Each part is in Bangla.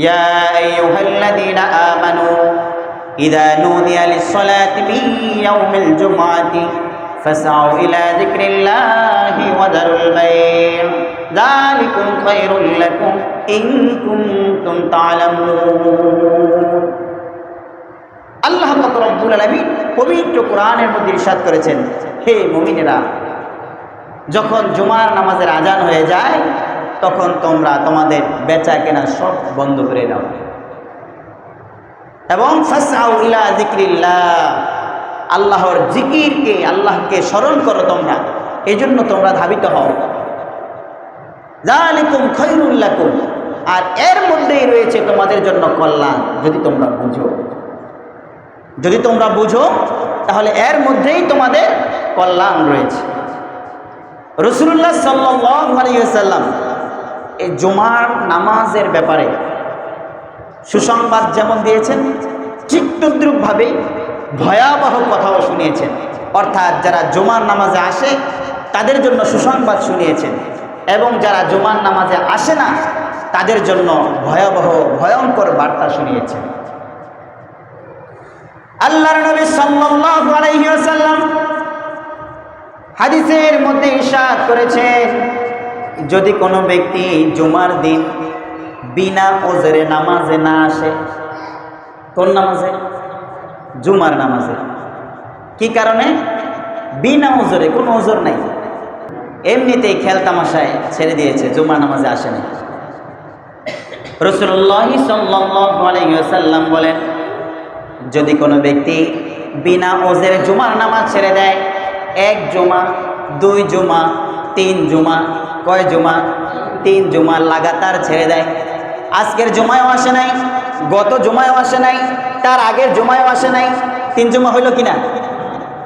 يا أيها الذين آمنوا إذا نودي للصلاة من يوم الجمعة فاسعوا إلى ذكر الله وذروا البيع ذلكم خير لكم إن كنتم تعلمون আল্লাহ পাক রব্বুল আলামিন পবিত্র কোরআনের মধ্যে ইরশাদ করেছেন হে মুমিনেরা যখন জুমার নামাজের আজান হয়ে যায় তখন তোমরা তোমাদের বেচা কেনা সব বন্ধ করে দাও। এবং আল্লাহর জিকিরকে আল্লাহকে স্মরণ করো তোমরা। এই জন্য তোমরা ধাবিত হও। জালিকুম খৈরুল লাকুম, আর এর মধ্যেই রয়েছে তোমাদের জন্য কল্যাণ, যদি তোমরা বুঝো। যদি তোমরা বুঝো, তাহলে এর মধ্যেই তোমাদের কল্যাণ রয়েছে। রসুল্লাহ সাল্লাম এই জুমার নামাজের ব্যাপারে সুসংবাদ যেমন দিয়েছেন, ঠিক তদ্রুপভাবে ভয়াবহ কথাও শুনিয়েছেন। অর্থাৎ যারা জুমার নামাজে আসে, তাদের জন্য সুসংবাদ শুনিয়েছেন এবং যারা জুমার নামাজে আসে না, তাদের জন্য ভয়াবহ, ভয়ঙ্কর বার্তা শুনিয়েছেন। আল্লাহর নবী সাল্লাল্লাহু আলাইহি ওয়াসাল্লাম হাদিসের মধ্যে ইরশাদ করেছেন যদি কোনো ব্যক্তি জুমার দিন বিনা ওজরে নামাজে না আসে, কোন নামাজে? জুমার নামাজে। কি কারণে? বিনা ওজরে, কোনো ওজর নাই। এমনিতেই খেল তামাশায় ছেড়ে দিয়েছে, জুমার নামাজে আসেনি। রসুল্লাহ ওয়াসাল্লাম বলেন, যদি কোনো ব্যক্তি বিনা ওজের জুমার নামাজ ছেড়ে দেয়, এক জুমা, দুই জুমা, তিন জুমা কয় জুমা? তিন জুমা লাগাতার ছেড়ে দেয়। আজকের জুমায়ও আসে নাই, গত জুমায়ও আসে নাই, তার আগের জুমায়ও আসে নাই। তিন জুমা হইল কিনা?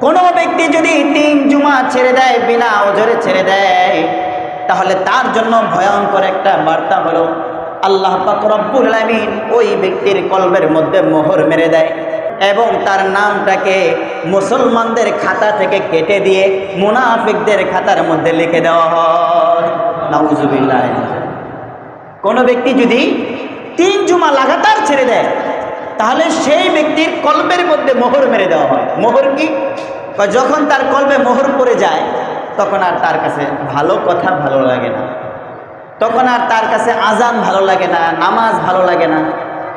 কোনো ব্যক্তি যদি তিন জুমা ছেড়ে দেয়, বিনা ওজরে ছেড়ে দেয়, তাহলে তার জন্য ভয়ঙ্কর একটা বার্তা হলো, আল্লাহ পাক রব্বুল আলামিন ওই ব্যক্তির কলবের মধ্যে মোহর মেরে দেয়। এবং তার নামটাকে মুসলমানদের খাতা থেকে কেটে দিয়ে মুনাফিকদের খাতার মধ্যে লিখে দেওয়া হয়। নাউজুবিল্লাহ। কোনো ব্যক্তি যদি তিন জুমা লাগাতার ছেড়ে দেয়, তাহলে সেই ব্যক্তির কল্পের মধ্যে মোহর মেরে দেওয়া হয়। মোহর কি? যখন তার কল্পে মোহর পড়ে যায়, তখন আর তার কাছে ভালো কথা ভালো লাগে না। তখন আর তার কাছে আজান ভালো লাগে না, নামাজ ভালো লাগে না।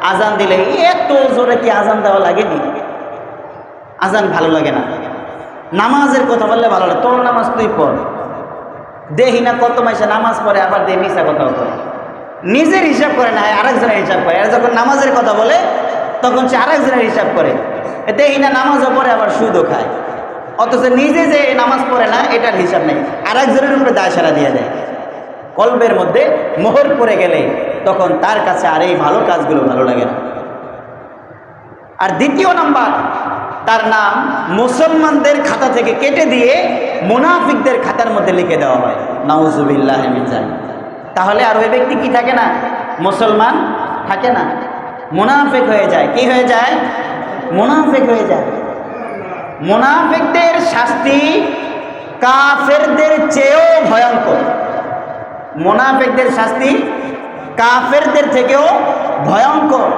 আজান দিলে এত জোরে কি আজান দেওয়া লাগেনি আজান ভালো লাগে না। নামাজের কথা বললে ভালো লাগে। তোর নামাজ তুই পড়। দেহি না কত মাসে নামাজ পড়ে, আবার দে মিশা কথাও করে নিজের হিসাব করে না, আরেকজনের হিসাব করে আর যখন নামাজের কথা বলে, তখন সে আরেকজনের হিসাব করে। দেহি না নামাজও পড়ে, আবার সুদও খায়। অথচ নিজে যে নামাজ পড়ে না, এটার হিসাব নেই। আরেকজনের উপরে দায় সারা দিয়ে দেয়। কল্পের মধ্যে মোহর পড়ে গেলে তখন তার কাছে আর এই ভালো কাজগুলো ভালো লাগে না। আর দ্বিতীয় নাম্বার, তার নাম মুসলমানদের খাতা থেকে কেটে দিয়ে মুনাফিকদের খাতার মধ্যে লিখে দেওয়া হয়। নাউজুবিল্লাহ তাহলে আর ওই ব্যক্তি কি থাকে না? মুসলমান থাকে না। মুনাফিক হয়ে যায়। কি হয়ে যায়? মুনাফিক হয়ে যায়। মুনাফিকদের শাস্তি কাফেরদের চেয়েও ভয়ঙ্কর। মোনাফেকদের শাস্তি কাফেরদের থেকেও ভয়ঙ্কর।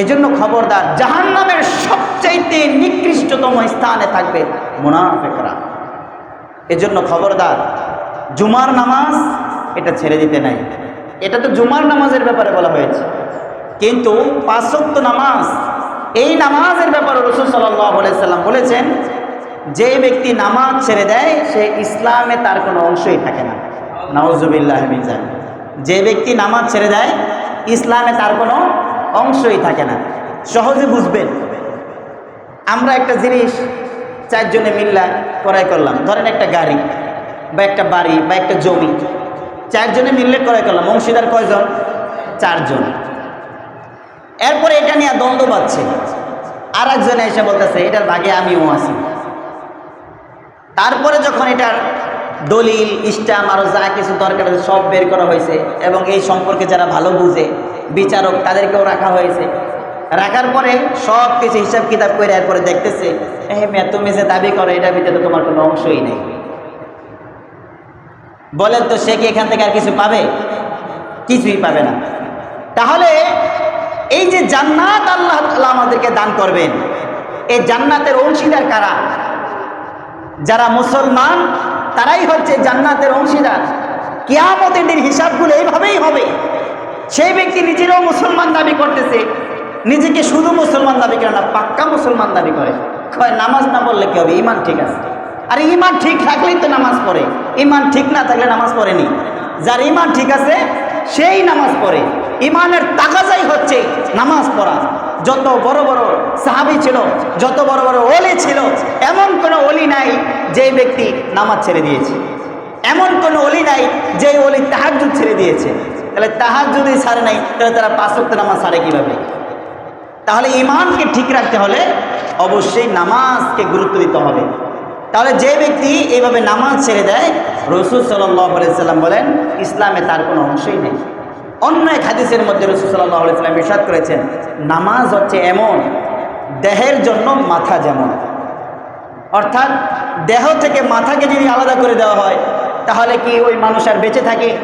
এজন্য খবরদার জাহান নামের সবচাইতে নিকৃষ্টতম স্থানে থাকবে মোনাফেকরা। এজন্য খবরদার, জুমার নামাজ এটা ছেড়ে দিতে নাই। এটা তো জুমার নামাজের ব্যাপারে বলা হয়েছে। কিন্তু পাঁচক্ত নামাজ, এই নামাজের ব্যাপারে রসুল সাল্লাম বলেছেন, যে ব্যক্তি নামাজ ছেড়ে দেয়, সে ইসলামে তার কোনো অংশই থাকে না। নওয়াজুবিল্লাহ মিজান যে ব্যক্তি নামাজ ছেড়ে দেয়, ইসলামে তার কোনো অংশই থাকে না। সহজে বুঝবেন। আমরা একটা জিনিস চারজনে মিল্লা ক্রয় করলাম। ধরেন একটা গাড়ি বা একটা বাড়ি বা একটা জমি। চারজনে মিললে ক্রয় করলাম। অংশীদার কয়জন? চারজন। এরপরে এটা নিয়ে দ্বন্দ্ব পাচ্ছে আর একজনে এসে বলতেছে, এটার ভাগে আমিও আছি। তারপরে যখন এটার দলিল, ইস্টাম আরও যা কিছু দরকার আছে সব বের করা হয়েছে এবং এই সম্পর্কে যারা ভালো বুঝে, বিচারক তাদেরকেও রাখা হয়েছে। রাখার পরে সব কিছু হিসাব কিতাব করে এরপরে দেখতেছে হ্যাঁ মেয়ে, তুমি যে দাবি করো, এটার ভিতরে তোমার কোনো অংশই নেই। বলেন তো, সে কি এখান থেকে আর কিছু পাবে? কিছুই পাবে না। তাহলে এই যে জান্নাত আল্লাহ তাআলা আমাদেরকে দান করবেন, এই জান্নাতের অংশীদার কারা? যারা মুসলমান তারাই হচ্ছে জান্নাতের অংশীদার। কিয়ামতের দিন হিসাবগুলো এইভাবেই হবে। সেই ব্যক্তি নিজেরও মুসলমান দাবি করতেছে, নিজেকে শুধু মুসলমান দাবি করে না, পাক্কা মুসলমান দাবি করে। কয়, নামাজ না পড়লে কি হবে? ইমান ঠিক আছে। আর ইমান ঠিক থাকলেই তো নামাজ পড়ে। ইমান ঠিক না থাকলে নামাজ পড়েনি। যার ইমান ঠিক আছে, সেই নামাজ পড়ে। ইমানের তাকাজাই হচ্ছে নামাজ পড়া। যত বড় বড় সাহাবি ছিল, যত বড় বড় ওলি ছিল, এমন কোনো অলি নাই যে ব্যক্তি নামাজ ছেড়ে দিয়েছে। এমন কোনো অলি নাই যে অলি তাহাজুদ ছেড়ে দিয়েছে। তাহলে তাহাজ যদি সারে নাই, তাহলে তারা পাঁচক্ত নামাজ সারে কীভাবে? তাহলে ইমানকে ঠিক রাখতে হলে অবশ্যই নামাজকে গুরুত্ব দিতে হবে। তাহলে যে ব্যক্তি এইভাবে নামাজ ছেড়ে দেয়, রসুল সাল্লাম বলেন, ইসলামে তার কোনো অংশই নেই। অন্য এক হাদিসের মধ্যে রসুল সাল্লাহ সাল্লাম ইরশাদ করেছেন, নামাজ হচ্ছে এমন, দেহের জন্য মাথা যেমন। অর্থাৎ দেহ থেকে মাথাকে যদি আলাদা করে দেওয়া হয়, তাহলে কি ওই মানুষ আর বেঁচে থাকে?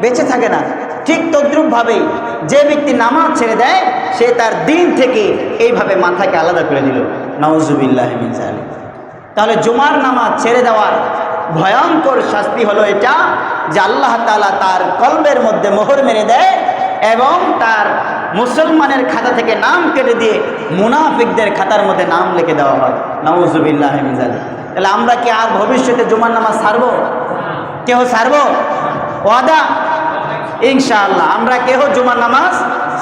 বেঁচে থাকে না। ঠিক তদ্রুপভাবেই যে ব্যক্তি নামাজ ছেড়ে দেয়, সে তার দিন থেকে এইভাবে মাথাকে আলাদা করে দিল। নওয়াজুবিল্লাহ তাহলে জুমার নামাজ ছেড়ে দেওয়ার ভয়ঙ্কর শাস্তি হলো এটা যে আল্লাহ তালা তার কলবের মধ্যে মোহর মেরে দেয় এবং তার মুসলমানের খাতা থেকে নাম কেটে দিয়ে মুনাফিকদের খাতার মধ্যে নাম লিখে দেওয়া হয়। নওয়াজুবিল্লাহ মিজালি তাহলে আমরা কি আর ভবিষ্যতে জুমার নামাজ ছাড়বো কেহ ছাড়বো ওয়াদা? ইনশাআল্লাহ, আমরা কেহ জুমার নামাজ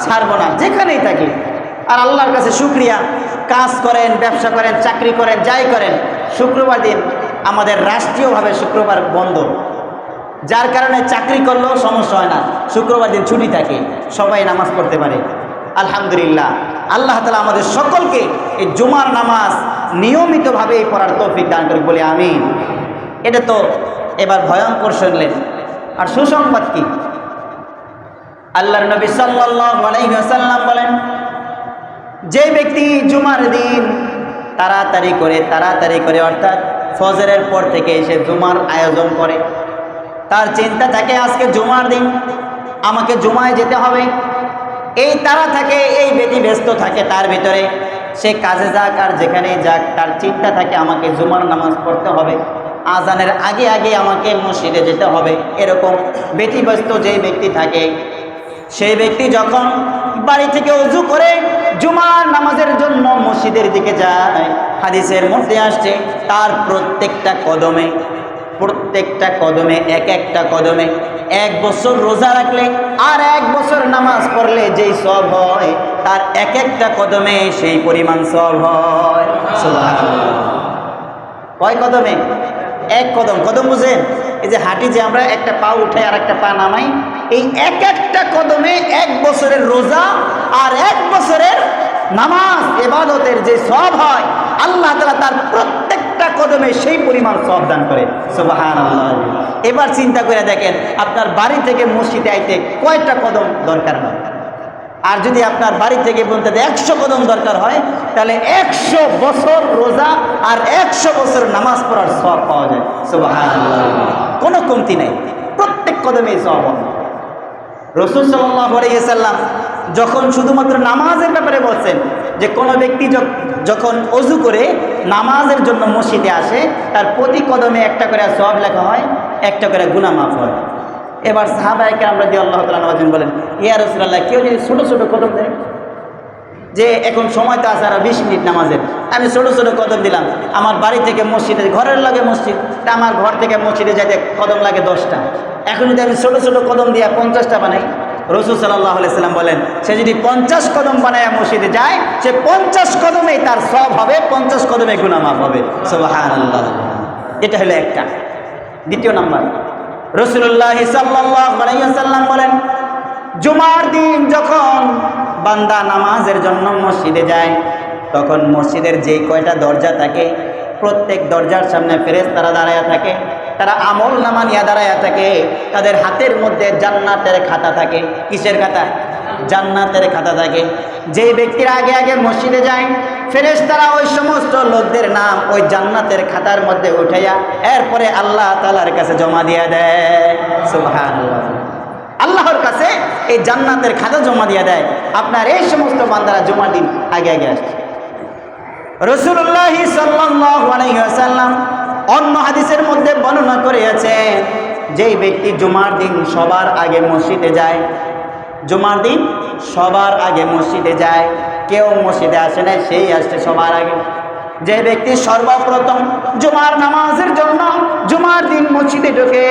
ছাড়বো না, যেখানেই থাকি। আর আল্লাহর কাছে শুক্রিয়া। কাজ করেন, ব্যবসা করেন, চাকরি করেন, যাই করেন, শুক্রবার দিন আমাদের রাষ্ট্রীয়ভাবে শুক্রবার বন্ধ। যার কারণে চাকরি করলেও সমস্যা হয় না। শুক্রবার দিন ছুটি থাকে, সবাই নামাজ পড়তে পারে। আলহামদুলিল্লাহ, আল্লাহ তালা আমাদের সকলকে এই জুমার নামাজ নিয়মিতভাবে এই পড়ার তৌফিক দান করি বলে আমি এটা তো এবার ভয়ঙ্কর শুনলেন। আর সুসংবাদ কি? আল্লাহর নবী সাল্লাম বলেন, যে ব্যক্তি জুমার দিন তাড়াতাড়ি করে তাড়াতাড়ি করে অর্থাৎ ফজরের পর থেকে এসে জুমার আয়োজন করে তার চিন্তা থাকে আজকে জুমার দিন, আমাকে জুমায় যেতে হবে। এই তারা থাকে, এই বেটি ব্যস্ত থাকে তার ভিতরে। সে কাজে যাক আর যেখানে যাক, তার চিন্তা থাকে আমাকে জুমার নামাজ পড়তে হবে। আজানের আগে আগে আমাকে মসজিদে যেতে হবে। এরকম ব্যতিব্যস্ত যেই ব্যক্তি থাকে, সেই ব্যক্তি যখন বাড়ি থেকে উজু করে জুমার নামাজের জন্য মসজিদের দিকে যায়, হাদিসের মধ্যে আসছে, তার প্রত্যেকটা কদমে প্রত্যেকটা কদমে, এক একটা কদমে। এক বছর রোজা রাখলে আর এক বছর নামাজ পড়লে যেই সব হয়, তার এক একটা কদমে সেই পরিমাণ সব হয়। কয় কদমে? এক কদম। কদম বুঝেন, এই যে হাঁটি যে আমরা একটা পা উঠে আর একটা পা নামাই, এই এক একটা কদমে এক বছরের রোজা আর এক বছরের নামাজ, এবাদতের যে সব হয়, আল্লাহ তালা তার প্রত্যেকটা কদমে সেই পরিমাণ সব দান করে। সুবাহান এবার চিন্তা করে দেখেন, আপনার বাড়ি থেকে মসজিদে আইতে কয়টা কদম দরকার হয়? আর যদি আপনার বাড়ি থেকে বলতে একশো কদম দরকার হয়, তাহলে একশো বছর রোজা আর একশো বছর নামাজ পড়ার সব পাওয়া যায়। সুবহানাল্লাহ। কোনো কমতি নেই। প্রত্যেক কদমে সব হবে। রসুল সাল্লাম যখন শুধুমাত্র নামাজের ব্যাপারে বলছেন, যে কোনো ব্যক্তি যখন অজু করে নামাজের জন্য মসজিদে আসে, তার প্রতি কদমে একটা করে সব লেখা হয়, একটা করে গুনা মাফ হয়। এবার সাহাবাহিকে আমরা দিয়ে আল্লাহ তালা বলেন, ইয়া রসুল্লাহ কেউ যদি ছোটো ছোটো কদম দেয়? যে এখন সময় তো আছে আর বিশ মিনিট নামাজের, আমি ছোটো ছোটো কদম দিলাম, আমার বাড়ি থেকে মসজিদে ঘরের লাগে মসজিদ, তা আমার ঘর থেকে মসজিদে যাইতে কদম লাগে দশটা। এখন যদি আমি ছোটো ছোটো কদম দিয়া পঞ্চাশটা বানাই রসুল সাল্লাহ সাল্লাম বলেন, সে যদি পঞ্চাশ কদম বানায় মসজিদে যায়, সে পঞ্চাশ কদমেই তার সব হবে, পঞ্চাশ কদমে গুনামাফ হবে। এটা হলো একটা। দ্বিতীয় নাম্বার রসুল্লাহ সাল্লাম বলেন, জুমার দিন যখন বান্দা নামাজের জন্য মসজিদে যায়, তখন মসজিদের যেই কয়টা দরজা থাকে, প্রত্যেক দরজার সামনে ফেরেস তারা দাঁড়ায় থাকে তারা আমল নামা নিয়ে দাঁড়ায় থাকে, তাদের হাতের মধ্যে জান্নাতের খাতা থাকে। কিসের খাতা? জান্নাতের খাতা থাকে। যেই ব্যক্তিরা আগে আগে মসজিদে যায় ফেরেস তারা ওই সমস্ত লোকদের নাম ওই জান্নাতের খাতার মধ্যে উঠাইয়া এরপরে আল্লাহ তালার কাছে জমা দিয়ে দেয়। সুবহানাল্লাহ। আল্লাহর কাছে এই জান্নাতের খাতা জমা দিয়ে দেয়। আপনার এই সমস্ত বান্দারা জমা দিন আগে আগে আসছে। রসুল্লাহ সাল্লাম অন্য হাদিসের মধ্যে বর্ণনা করেছে যেই ব্যক্তি জুমার দিন সবার আগে মসজিদে যায়, জুমার দিন সবার আগে মসজিদে যায়, কেউ মসজিদে আসে না সেই আসছে সবার আগে। যে ব্যক্তি সর্বপ্রথম জুমার নামাজের জন্য জুমার দিন মসজিদে ঢোকে,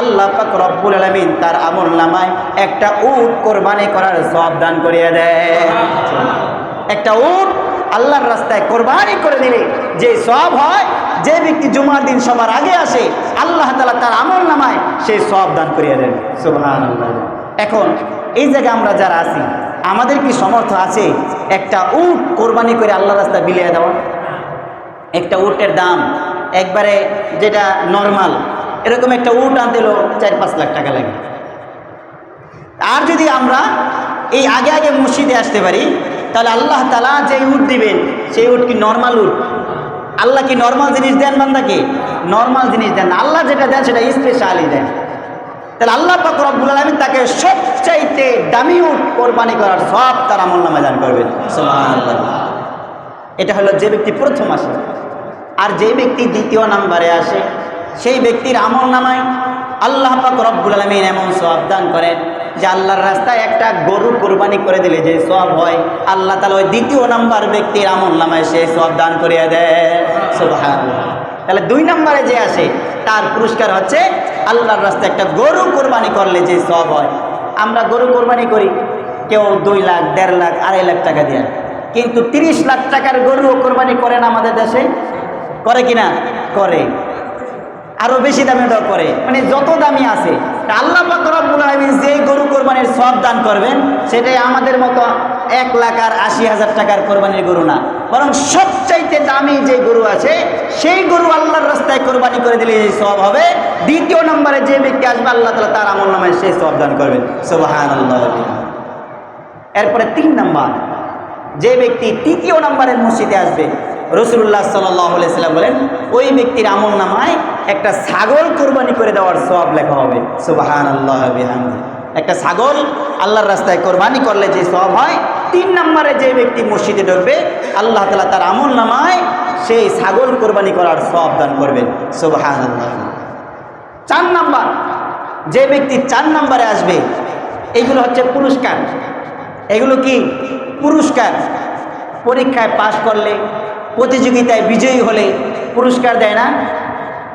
আল্লাহ রব্বুল আলমিন তার আমল নামায় একটা উট কোরবানি করার সব দান করিয়ে দেয়। একটা উট আল্লাহর রাস্তায় কোরবানি করে দিলে যে সব হয়, যে ব্যক্তি জুমার দিন সবার আগে আসে, আল্লাহ তালা তার আমল নামায় সেই সব দান করিয়ে দেন। সুবহান এখন এই জায়গায় আমরা যারা আছি, আমাদের কি সমর্থ আছে একটা উট কোরবানি করে আল্লাহ রাস্তায় বিলিয়ে দেওয়া? একটা উটের দাম একবারে যেটা নর্মাল এরকম একটা উট আনতে হলো চার পাঁচ লাখ টাকা লাগে। আর যদি আমরা এই আগে আগে মসজিদে আসতে পারি তাহলে আল্লাহ তালা যে উট দিবেন, সেই উট কি নর্মাল উট? আল্লাহ কি নর্মাল জিনিস দেন বান্দাকে নর্মাল জিনিস দেন আল্লাহ যেটা দেন সেটা স্পেশালি দেন। তাহলে আল্লাহ পাক রব্বুল আলমিন তাকে সবচাইতে দামি উট কোরবানি করার সব তার আমল নামে দান করবেন। এটা হলো যে ব্যক্তি প্রথম আসে, আর যে ব্যক্তি দ্বিতীয় নাম্বারে আসে, সেই ব্যক্তির আমল নামায় আল্লাহ পাক রব্বুল আলমিন এমন সব দান করেন। যে আল্লাহর রাস্তায় একটা গরু কোরবানি করে দিলে যে সব হয়, আল্লাহ তালা ওই দ্বিতীয় নাম্বার ব্যক্তির আমল নামায় সে সব দান করিয়ে দেয়। সুবহানাল্লাহ। তাহলে দুই নম্বরে যে আসে, তার পুরস্কার হচ্ছে আল্লাহর রাস্তায় একটা গরু কোরবানি করলে যে সব হয়। আমরা গরু কোরবানি করি, কেউ দুই লাখ, দেড় লাখ, আড়াই লাখ টাকা দিয়ে। কিন্তু তিরিশ লাখ টাকার গরু কোরবানি করেন আমাদের দেশে? করে কিনা? করে। আরও বেশি দামে দর করে। মানে যত দামি আছে আল্লাহ রব্বুল আলামিন যে গরু কোরবানির সব দান করবেন, সেটাই আমাদের মতো এক লাখ আর আশি হাজার টাকার কোরবানির গরু না। বরং সবচাইতে দামি যে গরু আছে, সেই গরু আল্লাহর রাস্তায় কোরবানি করে দিলে এই সব হবে। দ্বিতীয় নম্বরে যে ব্যক্তি আসবে, আল্লাহ তালা তার আমল নামায় সেই সব দান করবেন। আল্লাহ এরপরে তিন নম্বর, যে ব্যক্তি তৃতীয় নম্বরের মসজিদে আসবে রসুল্লাহ সাল্লাম বলেন, ওই ব্যক্তির আমল নামায় একটা ছাগল কোরবানি করে দেওয়ার সব লেখা হবে। সুবাহান আল্লাহ একটা ছাগল আল্লাহর রাস্তায় কোরবানি করলে যে সব হয়, তিন নম্বরে যে ব্যক্তি মসজিদে ঢুকবে, আল্লাহ তালা তার আমল নামায় সেই ছাগল কোরবানি করার সব দান করবেন সুবাহান আল্লাহ চার নাম্বার, যে ব্যক্তি চার নাম্বারে আসবে, এগুলো হচ্ছে পুরস্কার। এগুলো কি? পুরস্কার। পরীক্ষায় পাশ করলে প্রতিযোগিতায় বিজয়ী হলে পুরস্কার দেয় না।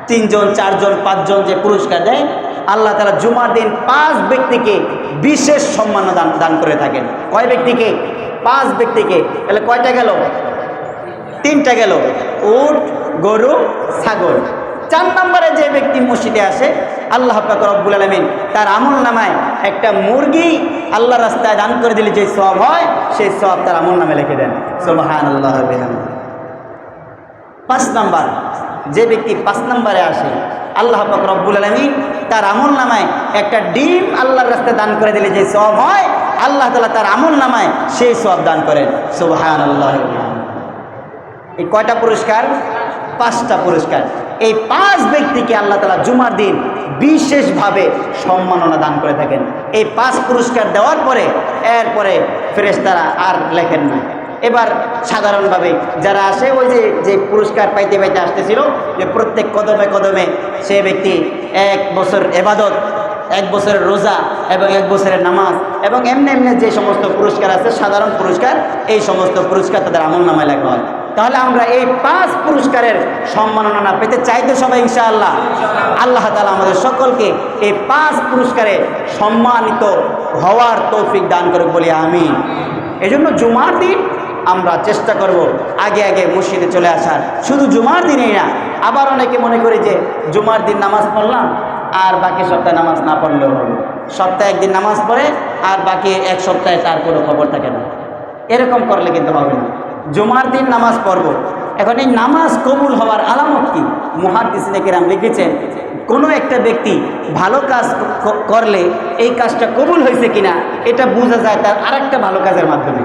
তিনজন, চারজন, পাঁচজন যে পুরস্কার দেয়, আল্লাহ তালা জুমার দিন পাঁচ ব্যক্তিকে বিশেষ সম্মান দান দান করে থাকেন। কয় ব্যক্তিকে? পাঁচ ব্যক্তিকে। তাহলে কয়টা গেল? তিনটা গেল। উট, গরু, ছাগল। চার নম্বরে যে ব্যক্তি মসজিদে আসে, আল্লাহ রব্বুল আলমিন তার আমল নামায় একটা মুরগি আল্লাহ রাস্তায় দান করে দিলে যে সব হয়, সেই সব তার আমল নামে লিখে দেন। সোবাহান আল্লাহ পাঁচ নাম্বার। যে ব্যক্তি পাঁচ নম্বরে আসে, আল্লাহ পাক রব্বুল আলমিন তার আমল নামায় একটা ডিম আল্লাহর রাস্তায় দান করে দিলে যে সব হয়, আল্লাহ তালা তার আমল নামায় সেই সব দান করেন। সোবাহান আল্লাহ এই কয়টা পুরস্কার? পাঁচটা পুরস্কার। এই পাঁচ ব্যক্তিকে আল্লাহ তালা জুমার দিন বিশেষভাবে সম্মাননা দান করে থাকেন। এই পাঁচ পুরস্কার দেওয়ার পরে, এরপরে ফেরেশতারা আর লেখেন না। এবার সাধারণভাবে যারা আসে, ওই যে যে পুরস্কার পাইতে পাইতে আসতেছিল, যে প্রত্যেক কদমে কদমে সে ব্যক্তি এক বছর এবাদত, এক বছরের রোজা এবং এক বছরের নামাজ এবং এমনি এমনি যে সমস্ত পুরস্কার আছে, সাধারণ পুরস্কার, এই সমস্ত পুরস্কার তাদের আমল নামায় হয়। তাহলে আমরা এই পাঁচ পুরস্কারের সম্মাননা পেতে চাইতে সবাই ইনশাআল্লাহ। আল্লাহ তালা আমাদের সকলকে এই পাঁচ পুরস্কারে সম্মানিত হওয়ার তৌফিক দান করে বলি আমি এজন্য জুমার দিন আমরা চেষ্টা করব আগে আগে মসজিদে চলে আসার। শুধু জুমার দিনেই না, আবার অনেকে মনে করি যে জুমার দিন নামাজ পড়লাম, আর বাকি সপ্তাহে নামাজ না পড়লেও হবে। সপ্তাহে একদিন নামাজ পড়ে, আর বাকি এক সপ্তাহে তার কোনো খবর থাকে না। এরকম করলে কিন্তু হবে না। জুমার দিন নামাজ পড়ব। এখন এই নামাজ কবুল হওয়ার আলামত কি? মুহাদ্দিসিনে কেরাম লিখেছেন, কোনো একটা ব্যক্তি ভালো কাজ করলে এই কাজটা কবুল হয়েছে কিনা, এটা বোঝা যায় তার আরেকটা ভালো কাজের মাধ্যমে।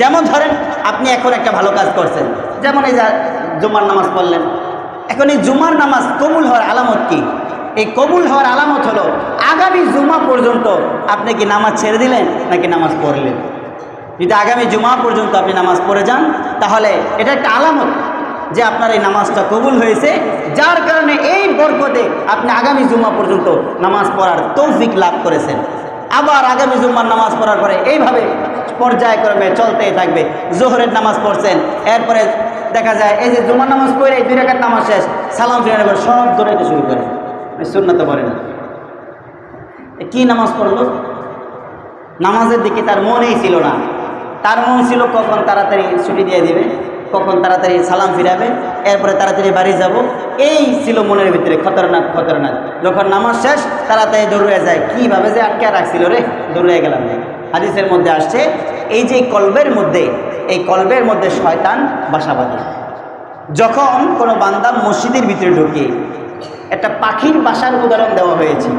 যেমন ধরেন, আপনি এখন একটা ভালো কাজ করছেন। যেমন এই যা জুমার নামাজ পড়লেন। এখন এই জুমার নামাজ কবুল হওয়ার আলামত কি? এই কবুল হওয়ার আলামত হলো, আগামী জুমা পর্যন্ত আপনি কি নামাজ ছেড়ে দিলেন নাকি নামাজ পড়লেন? যদি আগামী জুমা পর্যন্ত আপনি নামাজ পড়ে যান, তাহলে এটা একটা আলামত যে আপনার এই নামাজটা কবুল হয়েছে। যার কারণে এই বরকতে আপনি আগামী জুমা পর্যন্ত নামাজ পড়ার তৌফিক লাভ করেছেন। আবার আগামী জুম্মার নামাজ পড়ার পরে এইভাবে পর্যায়ক্রমে চলতেই থাকবে। জোহরের নামাজ পড়ছেন, এরপরে দেখা যায় এই যে জুমার নামাজ পড়ে দুই রেখার নামাজ শেষ, সালাম ফিরে নেবার সব দৌড়াইতে শুরু করে সুন্নাতে পড়ে না। কি নামাজ পড়ল? নামাজের দিকে তার মনেই ছিল না। তার মন ছিল কখন তাড়াতাড়ি ছুটি দিয়ে দিবে? কখন তাড়াতাড়ি সালাম ফিরাবে, এরপরে তাড়াতাড়ি বাড়ি যাব। এই ছিল মনের ভিতরে খতরনাক খতরনাক। যখন নামাজ শেষ, তাড়াতাড়ি দৌড়ে যায়। কীভাবে যে আটকে রাখছিল রে? দৌড়ে গেলাম হাদিসের মধ্যে আসছে, এই যে কলবের মধ্যে, এই কলবের মধ্যে শয়তান বাসা বাঁধে। যখন কোনো বান্দা মসজিদের ভিতরে ঢুকে, একটা পাখির বাসার উদাহরণ দেওয়া হয়েছে।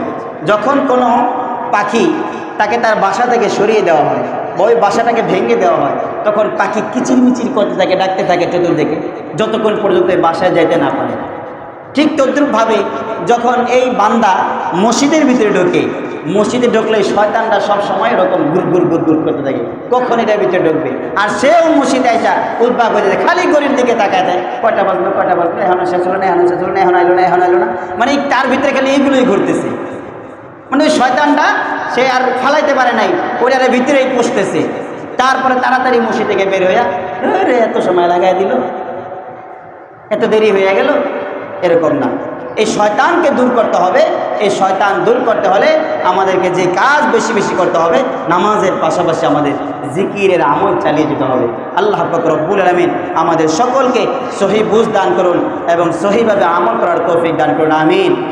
যখন কোনো পাখি তাকে তার বাসা থেকে সরিয়ে দেওয়া হয়, ওই বাসাটাকে ভেঙে দেওয়া হয় তখন পাখি কিচিরমিচির করতে থাকে, ডাকতে থাকে চতুর্দিকে, যতক্ষণ পর্যন্ত বাসায় যাইতে না পারে। ঠিক তদ্রুপভাবে যখন এই বান্দা মসজিদের ভিতরে ঢোকে, মসজিদে ঢুকলে শয়তানটা সব সময় এরকম গুর গুর গুর গুর করতে থাকে, কখন এটার ভিতরে ঢুকবে? আর সেও মসজিদে আসা উদ্ভাগ হয়ে যায়, খালি গরির দিকে তাকায় দেয় কয়টা বাজলো কয়টা বাজলো, এখন শেষ হলো না, এখন শেষ হলো না, এখন আইলো না, এখন আইলো না। মানে তার ভিতরে খালি এইগুলোই ঘুরতেছে। মানে ওই শয়তানটা, সে আর ফালাইতে পারে নাই ওটার ভিতরেই পুষতেছে। তারপরে তাড়াতাড়ি মসজিদ থেকে বের হইয়া রে এত সময় লাগাই দিল। এত দেরি হয়ে গেল। এরকম না। এই শয়তানকে দূর করতে হবে। এই শয়তান দূর করতে হলে আমাদেরকে যে কাজ বেশি বেশি করতে হবে, নামাজের পাশাপাশি আমাদের জিকিরের আমল চালিয়ে যেতে হবে। আল্লাহ রব্বুল আলমিন আমাদের সকলকে সহি বুঝ দান করুন এবং সহিভাবে আমল করার তৌফিক দান করুন। আমিন।